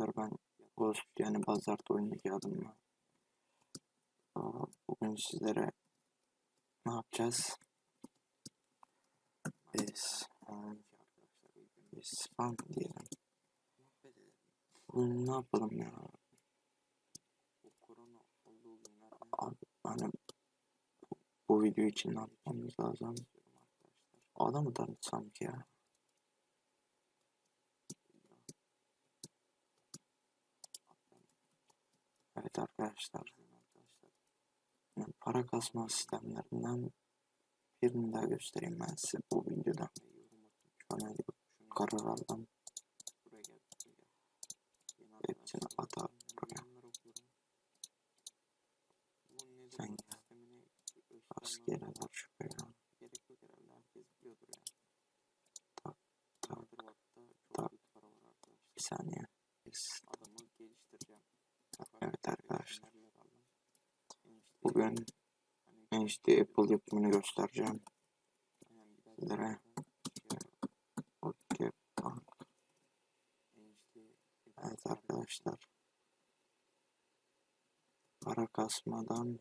arkadaşlar ben Ghost yani Bazart oyundaki adımla Aa, bugün sizlere ne yapacağız? Biz biz diyelim. Bugün ne yapalım ya? Hani bu, bu video için ne yapmamız lazım? Adamı tanıtsam ki ya. Evet arkadaşlar. Yani para kasma sistemlerinden birini daha göstereyim ben size bu videoda. Şöyle bir karar aldım. Hepsini atar buraya. Sen askereler şuraya. Tak tak tak. Bir saniye. Yes. Evet arkadaşlar. Bugün işte Apple yapımını göstereceğim. Sizlere. Evet arkadaşlar. Para kasmadan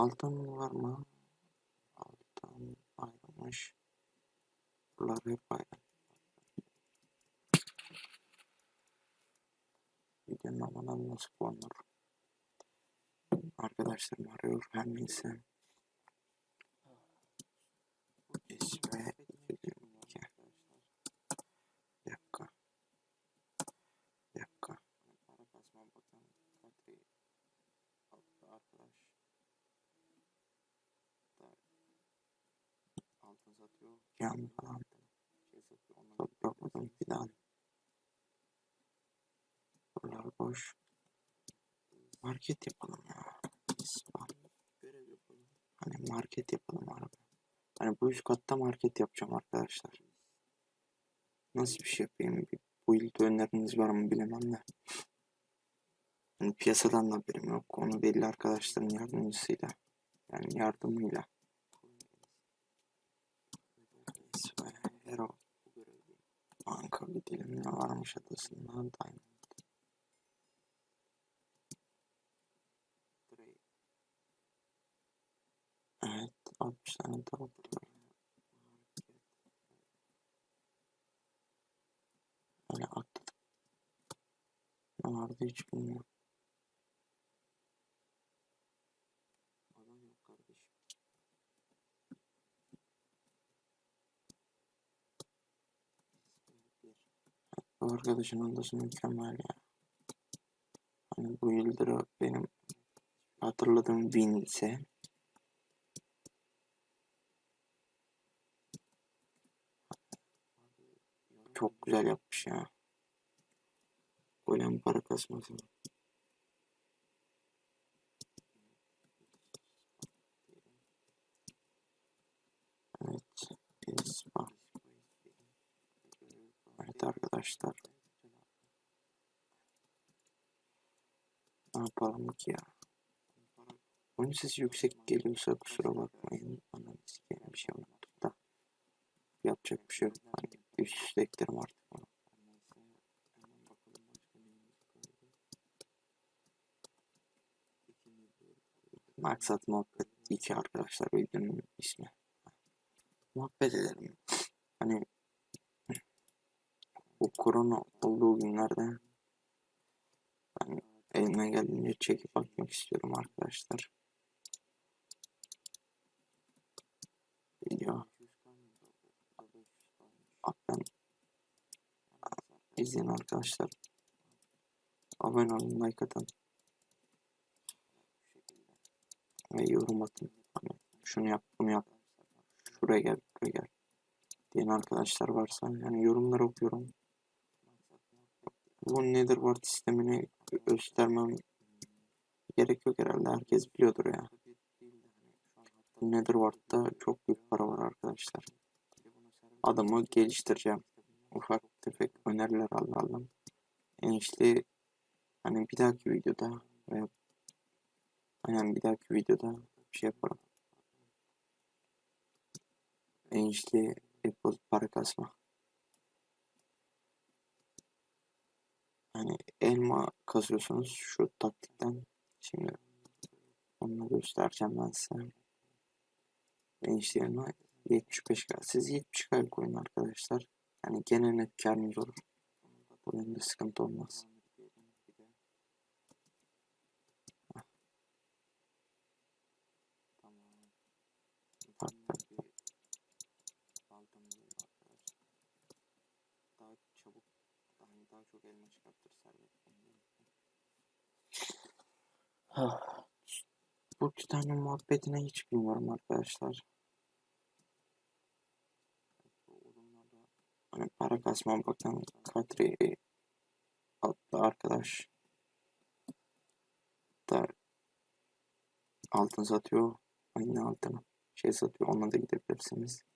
Altın var mı? Altın ayrılmış. Bunlar hep ayrı. Videonun amanın nasıl kullanılır? Arkadaşlarım arıyor her neyse. İsmi iki. Bir dakika. Bir dakika. Yan falan. Toplamadım filan. Buralar boş. Market yapalım ya. İspan. Hani market yapalım araba. Hani bu üst katta market yapacağım arkadaşlar. Nasıl bir şey yapayım? Bir build öneriniz var mı bilemem de. Yani piyasadan da haberim yok. Onu belli arkadaşların yardımcısıyla. Yani yardımıyla. Gidelim ne varmış adasından Diamond. Evet 60 tane tavuk var. Öyle atladık. Ne vardı hiç bilmiyorum. Bu arkadaşın odası mükemmel ya. Hani bu yıldır benim hatırladığım win ise çok güzel yapmış ya. Golem para kasması. Evet. İspa. Evet arkadaşlar. Ne yapalım ki ya? Oyun sesi yüksek geliyorsa kusura bakmayın. Ananı sikeyim bir şey unuttuk da. Yapacak bir şey yok. Hani üst üste eklerim artık onu. Maksat muhabbet 2 arkadaşlar videonun ismi. Muhabbet edelim. Hani bu korona olduğu günlerde ben elimden geldiğince çekip bakmak istiyorum arkadaşlar. Video. Ben izleyin arkadaşlar. Abone olun, like atın. Ve yorum atın. Hani şunu yap, bunu yap. Şuraya gel, buraya gel. Diyen arkadaşlar varsa yani yorumlar okuyorum. Bu Netherward sistemini göstermem gerek yok herhalde. Herkes biliyordur ya. Netherward'da çok büyük para var arkadaşlar. Adamı geliştireceğim. Ufak tefek öneriler aldım. enişte hani bir dahaki videoda veya aynen bir dahaki videoda bir şey yaparım. Enişte yapıp para kasma. Hani elma kasıyorsunuz şu taktikten. Şimdi onu göstereceğim ben size. Enişte elma 75k. Siz 70k koyun arkadaşlar. Yani gene net karınız olur. Bu yönde sıkıntı olmaz. Tak tak. Daha çabuk, daha, daha çok elma çıkartır servet. Bu tane muhabbetine hiç bilmiyorum arkadaşlar. Hani para kasma bakan Kadri adlı arkadaş da altın satıyor. Aynı altını şey satıyor. Ona da gidebilirsiniz.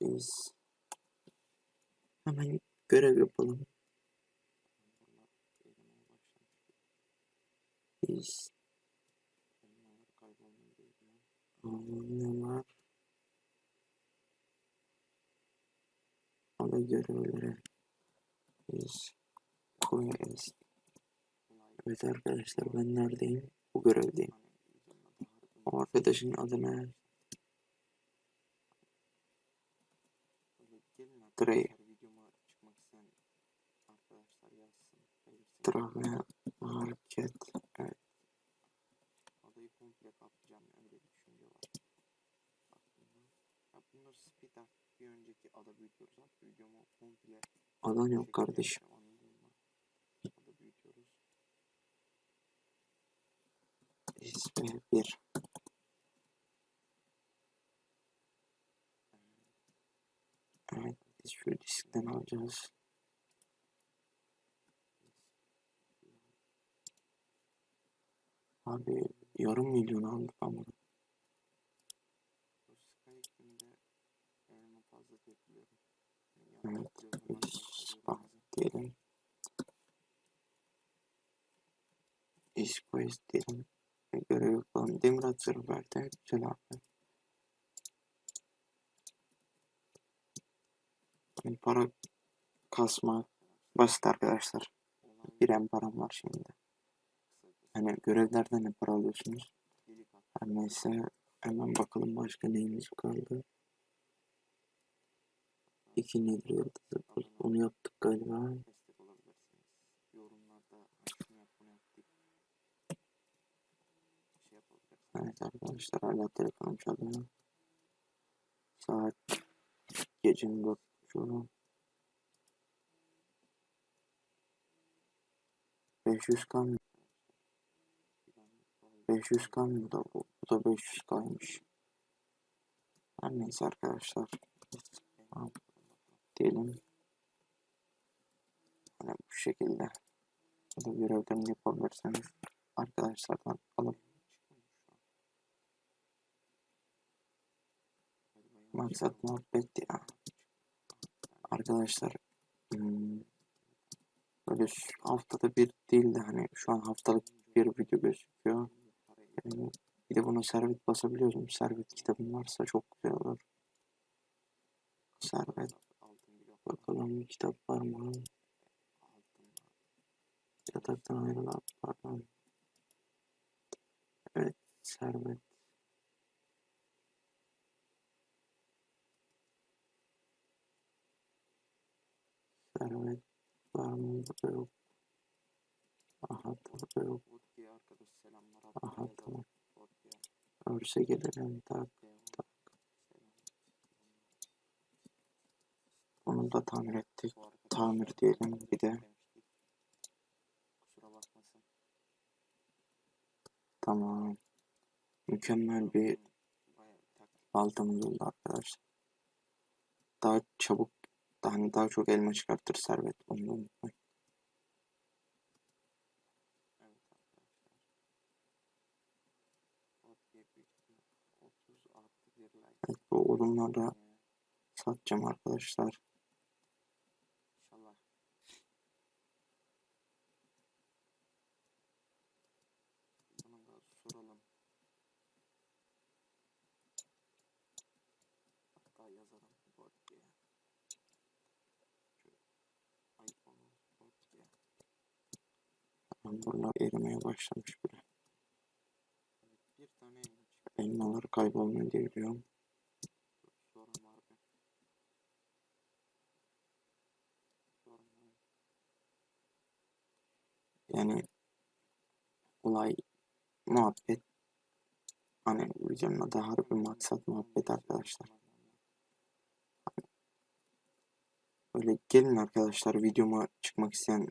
Biz hemen görev yapalım. Biz ne var? Ada görevleri. Biz koyarız. Evet arkadaşlar ben neredeyim? Bu görevdeyim. O arkadaşın adı ne? Gray. Travme market. Evet. Adayı komple kaplayacağım yani bir düşünce var. Ya bunlar speed up bir önceki ada büyütüyoruz artık videomu komple. Adan yok kardeşim. İsmi 1. Biz şu diskten alacağız. Abi yarım milyon aldık ama. Evet, bak diyelim. İşkoyuz diyelim. Ve görev yapalım. Demir atırı verdi. Güzel abi. Yani para kasma basit arkadaşlar. Biren param var şimdi. Hani görevlerden ne para alıyorsunuz? Her neyse hemen bakalım başka neyimiz kaldı. İki nedir yıldızı? Onu yaptık galiba. Evet arkadaşlar hala telefonum çalıyor. Saat gecenin 4 sonra 500 kan 500 kan bu da bu, bu da 500 kaymış. Her neyse arkadaşlar. Diyelim. Yani bu şekilde bu görevden yapabilirseniz arkadaşlardan alıp maksat muhabbet ya. Arkadaşlar böyle haftada bir değil de hani şu an haftalık bir video gözüküyor. Yani bir de buna servet basabiliyoruz mu? Servet kitabım varsa çok güzel olur. Servet. Bakalım kitap var mı? Yataktan ayrılan pardon. Evet servet. Servet var mı? Yok. Aha burada yok. Aha tamam. Örse gelelim tak tak. Onu da tamir ettik. Tamir diyelim bir de. Tamam. Mükemmel bir baltamız oldu arkadaşlar. Daha çabuk, hani daha çok elma çıkartır servet. Onu da unutmayın. Evet bu odunlarla atacağım arkadaşlar. İnşallah. Bunu da soralım. Hatta yazalım bot diye. Şöyle iPhone bot diye. Tamam, Buralar erimeye başlamış bile. Bir tane elma çıktı. Elmalar kaybolmuyor diye biliyorum. Sorun var mı? Sorun var. Yani olay muhabbet hani videonun adı harbi maksat muhabbet arkadaşlar. Öyle gelin arkadaşlar videoma çıkmak isteyen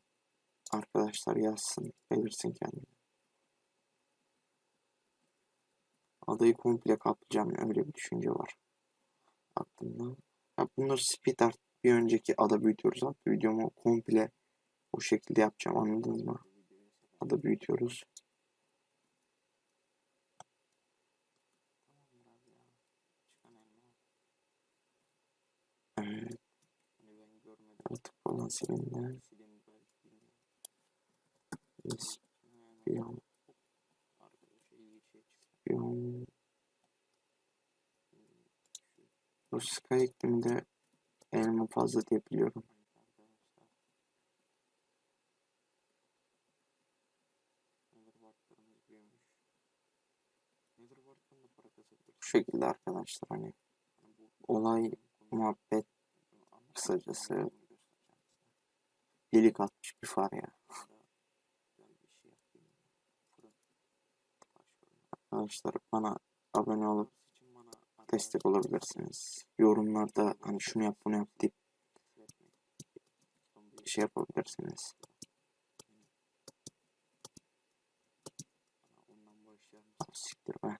arkadaşlar yazsın belirsin kendini. Adayı komple kaplayacağım öyle bir düşünce var aklımda. Ya bunları speed art bir önceki ada büyütüyoruz abi. Videomu komple o şekilde yapacağım anladınız mı? Ada büyütüyoruz. Evet. Artık falan silindi. Espion. Espion. Bu Sky ikliminde elma fazla diye biliyorum. Bu şekilde arkadaşlar hani olay muhabbet kısacası delik atmış bir far ya. Arkadaşlar bana abone olup destek olabilirsiniz. Yorumlarda hani şunu yap bunu yap deyip şey yapabilirsiniz. Siktir be.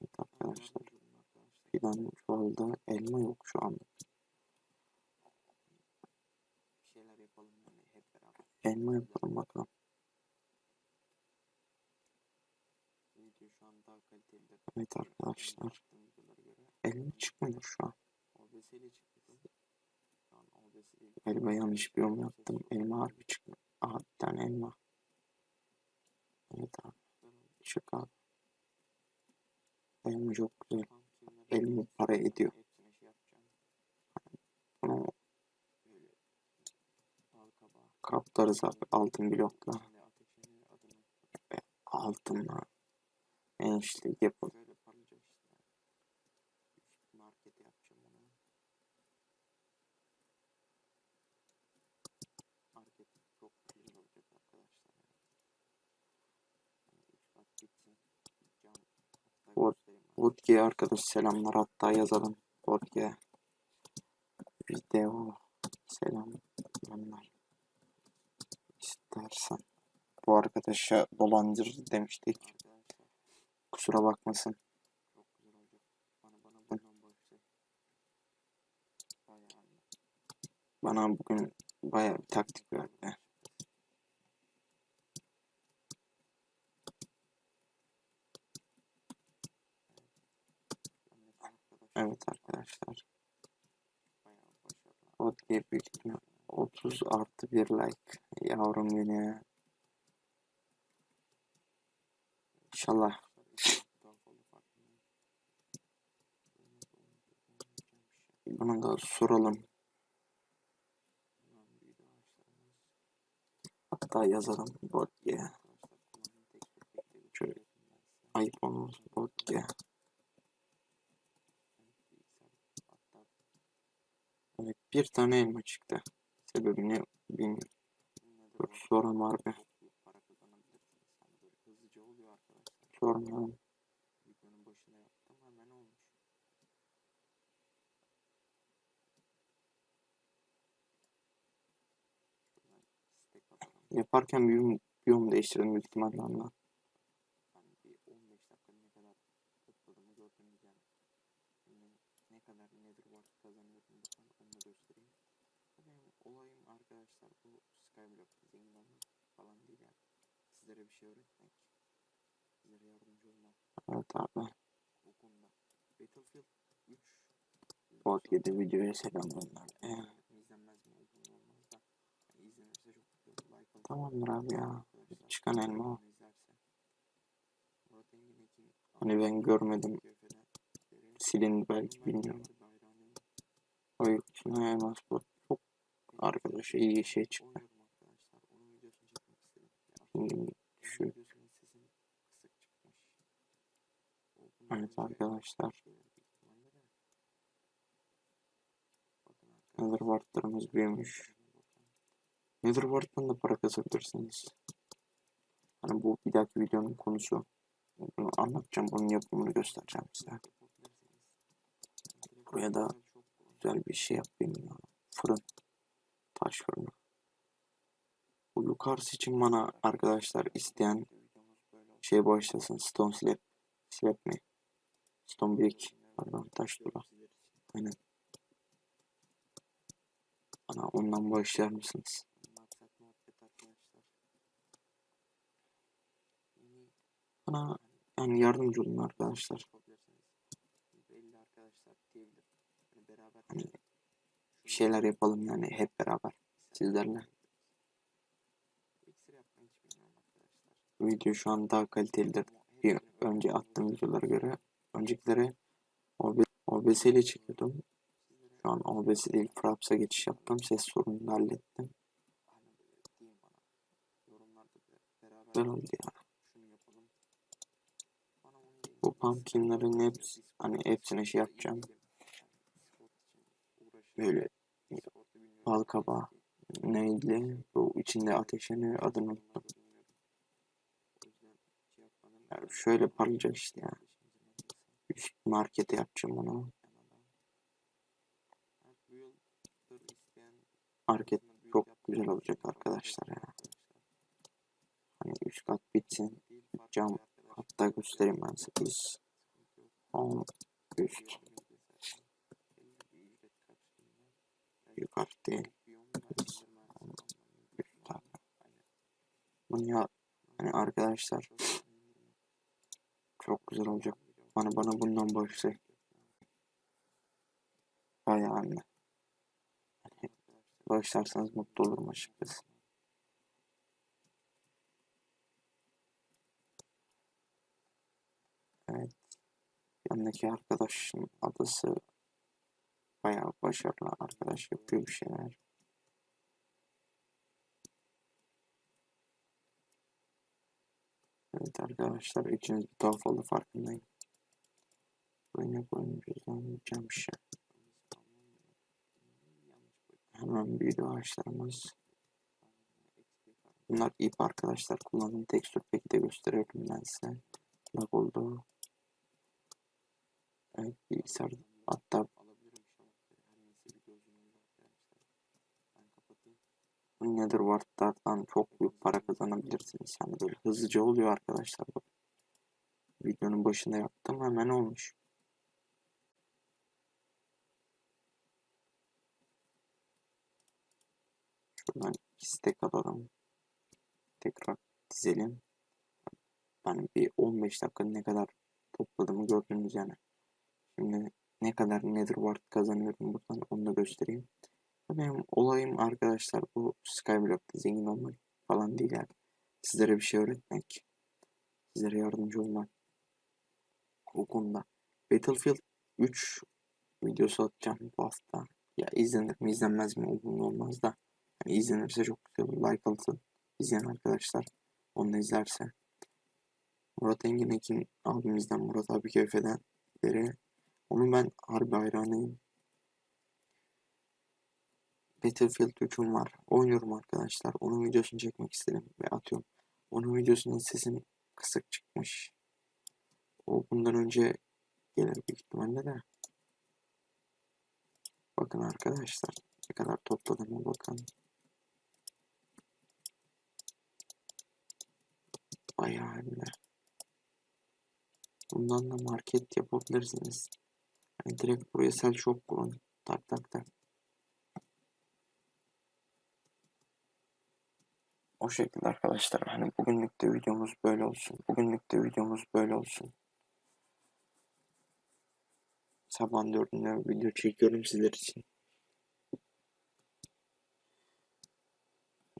Evet arkadaşlar. Fidan çuvalda elma yok şu anda. Elma yapalım bakalım. Evet arkadaşlar. Elma çıkmıyor şu an. Galiba yanlış bir yorum yaptım. Elma harbi çıkmıyor. Aha bir tane elma. Evet abi. Abi. Elma çok güzel. Elma para ediyor. Bunu kaplarız abi altın blokla. Ve altınla enişlik yapalım. Vodke'ye arkadaş selamlar hatta yazalım. Vodke video selamlar istersen. Bu arkadaşa dolandırıcı demiştik. Kusura bakmasın. Bana bugün bayağı bir taktik verdi. Evet arkadaşlar. O diye büyük ihtimal 30 artı 1 like. Yavrum beni. İnşallah. Bunu da soralım. Hatta yazalım bot diye. Şöyle iPhone bot diye. Evet bir tane elma çıktı. Sebebini bilmiyorum. Dur, Sorun var mı? Sormayalım. Yaparken bir biyom değiştirdim büyük ihtimalle ondan. Benim olayım arkadaşlar bu Skyblock zengin olmak falan değil yani. Sizlere bir şey öğretmek. Sizlere yardımcı olmak. Evet abi. O konuda. Battlefield 3 Bot 7 videoya selam gönder. Ee, izlenmez mi? Uzun olmaz da. Yani izlenirse çok güzel. Like alırsa tamamdır abi ya. arkadaşlar. Çıkan elma Hani ben görmedim. Silindi belki bilmiyorum. kendi bayrağını O yurt dışına elmas bot. Arkadaş iyi şey çıktı. şu evet arkadaşlar. Netherward'larımız büyümüş. Netherward'dan da para kazanabilirsiniz. Hani bu bir dahaki videonun konusu. Bunu anlatacağım. Bunun yapımını göstereceğim size. Buraya da Güzel bir şey yapayım ya. Fırın. Taş fırını. Bu yukarısı için bana arkadaşlar isteyen şey başlasın. Stone slab. Slab mi? Stone brick. Pardon taş dura. Aynen. Bana ondan başlar mısınız? Bana yani yardımcı olun arkadaşlar. Hani beraber Hani şunu Bir şeyler yapalım yani hep beraber sizlerle. Video şu an daha kalitelidir. Bir önce attığım videolara göre. Öncekileri OB OBS ile çekiyordum. Şu an OBS değil Fraps'a geçiş yaptım. Ses sorununu hallettim. Güzel oldu ya. Bu pumpkinlerin hepsi hani hepsine şey yapacağım. Böyle bal kabağı. Neydi? Bu içinde ateşini adını unuttum. Yani şöyle parlayacak işte ya. Üst markete yapacağım onu. Market çok güzel olacak arkadaşlar ya. Hani üst kat bitsin. Cam hatta göstereyim ben size. Biz 10 üst değil. Bunu ya hani arkadaşlar çok güzel olacak. Bana bana bundan bağışlayın. Bayağı anne. Hani bağışlarsanız mutlu olurum açıkçası. Evet. Yanındaki arkadaşın adası bayağı başarılı arkadaş yapıyor bir şeyler. Evet arkadaşlar içiniz bir tuhaf oldu farkındayım. Koymuşuz lan mükemmel bir şey. Hemen büyüdü ağaçlarımız. Bunlar ip arkadaşlar. Kullandığım tekstür peki de gösteriyorum ben size. Bak oldu. Evet bilgisayar hatta Netherward'lardan çok büyük para kazanabilirsiniz. Yani böyle hızlıca oluyor arkadaşlar. Bak. Videonun başında yaptım hemen olmuş. Şuradan iki stack alalım. Tekrar dizelim. Ben bir 15 dakika ne kadar topladığımı gördünüz yani. Şimdi ne kadar Netherward kazanıyorum buradan onu da göstereyim. Benim olayım arkadaşlar bu Skyblock'ta zengin olmak falan değil yani. Sizlere bir şey öğretmek. Sizlere yardımcı olmak. O konuda. Battlefield 3 videosu atacağım bu hafta. Ya izlenir mi izlenmez mi umurumda olmaz da. Yani izlenirse çok güzel olur. Like atın. İzleyen arkadaşlar. Onu da izlerse. Murat Engin Ekin abimizden Murat abi Keyfe'den beri. Onun ben harbi hayranıyım. Battlefield 3'üm var. Oynuyorum arkadaşlar. Onun videosunu çekmek istedim ve atıyorum. Onun videosunun sesim kısık çıkmış. O bundan önce gelir büyük ihtimalle de. Bakın arkadaşlar ne kadar topladığıma bakın. Bayağı hem de. Bundan da market yapabilirsiniz. Yani direkt buraya sel shop kurun. Tak tak tak. O şekilde arkadaşlar. Hani bugünlük de videomuz böyle olsun. Bugünlük de videomuz böyle olsun. sabahın dördünde video çekiyorum sizler için.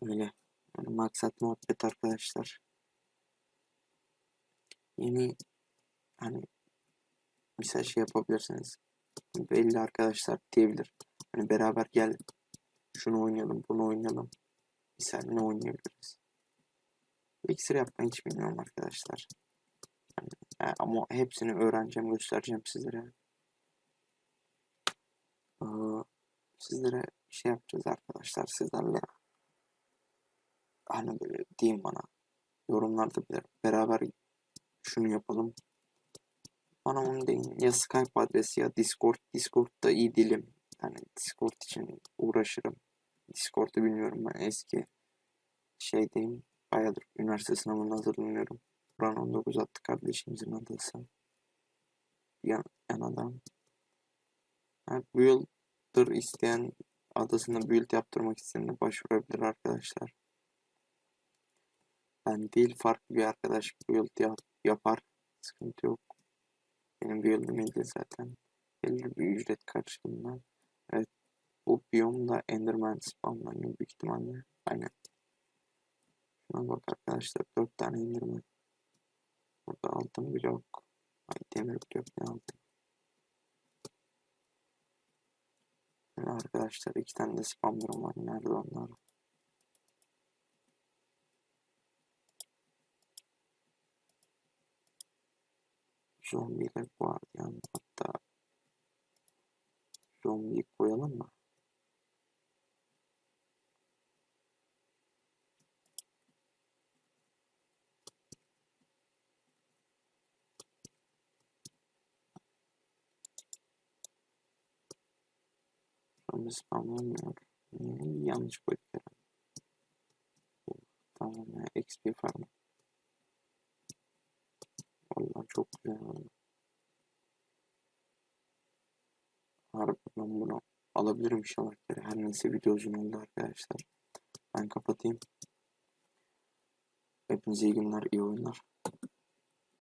Öyle. Yani maksat muhabbet arkadaşlar. Yeni hani misal şey yapabilirsiniz. Belli arkadaşlar diyebilir. Hani beraber gel şunu oynayalım, bunu oynayalım. Ne oynayabiliriz? İksir yapmayı hiç bilmiyorum arkadaşlar. Yani, e, ama hepsini öğreneceğim, göstereceğim sizlere. Sizlere şey yapacağız arkadaşlar sizlerle. Hani böyle diyeyim bana. Yorumlarda beraber şunu yapalım. Bana onu deyin. Ya Skype adresi ya Discord. Discord'da iyi dilim. Yani Discord için uğraşırım. Discord'u bilmiyorum ben eski şeydeyim. Bayağıdır üniversite sınavına hazırlanıyorum. Buran 19 attı kardeşimizin adası. Yan, yan adam. Ha, builder isteyen adasında build yaptırmak isteyen başvurabilir arkadaşlar. Ben değil farklı bir arkadaş build yap, yapar. Sıkıntı yok. Benim build'im ilgili zaten. Belli bir ücret karşılığında. Evet. Bu biyomda Enderman spawnlanıyor büyük ihtimalle. Aynen. Şuna bak arkadaşlar. 4 tane Enderman. Burada altın blok. Ay demir blok ne aldım. Böyle arkadaşlar iki tane de spam durum var. Nerede onlar? Zombiler var yani hatta zombiyi koyalım mı? Zombi spamlanmıyor. Niye yanlış herhalde. Tamam ya XP farm. Vallahi çok güzel oldu. Harbi bunu alabilirim inşallah. Her neyse video uzun oldu arkadaşlar. Ben kapatayım. Hepinize iyi günler, iyi oyunlar.